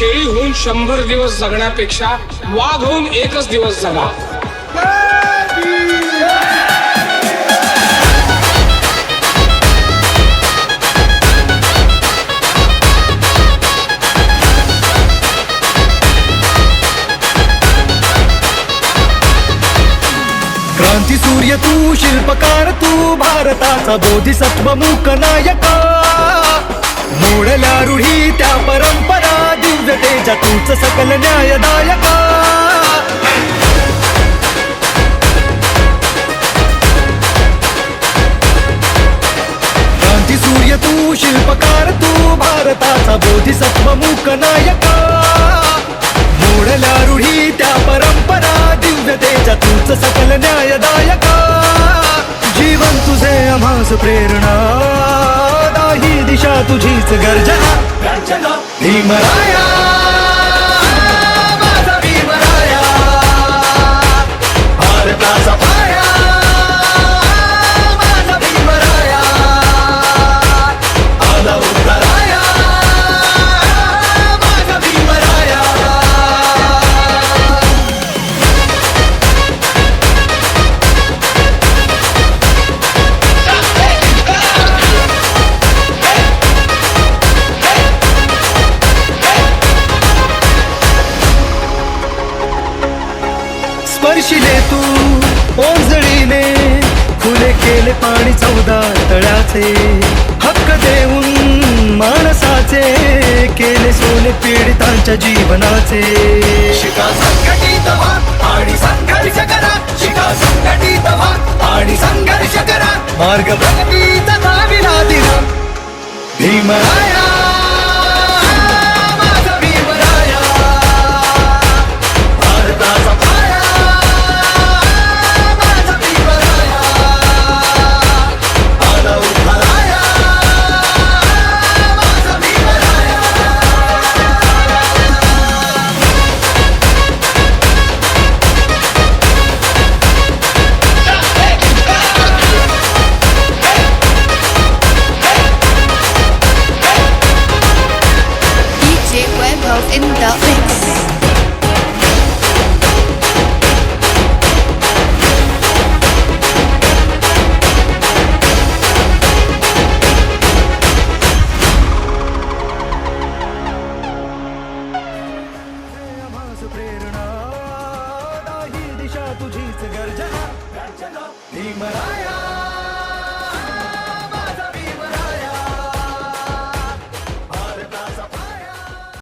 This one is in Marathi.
शेळी होऊन शंभर दिवस जगण्यापेक्षा वाघ होऊन एकच दिवस जगा. क्रांती सूर्य तू शिल्पकार तू भारताचा बोधिसत्व मूक नायका. मोडल्या रूढी त्या परम दिव्यतेच्या तूच सकल न्यायदायका. क्रांती सूर्य तू शिल्पकार तू भारताचा बोधिसत्व मूक नायका. मोडल्या रूढी त्या परंपरा दिव्यतेच्या तूच सकल न्यायदायका. जीवन तुझे आम्हास प्रेरणा दाही दिशा तुझीच गर्जना भीमराया. स्पर्शिले तू ओंजळीने फुले केले पाणी चौदा तळ्याचे. हक्क देऊन माणसाचे केले सोने पीडितांच्या जीवनाचे. शिका संघटित व्हा आणि संघर्ष करा. शिका संघटित व्हा आणि संघर्ष करा. मार्ग प्रगतीचा दाविला दिला. Bhimraya in the mix. प्रेरणा दिशा तुझीच गर्जना भीमराया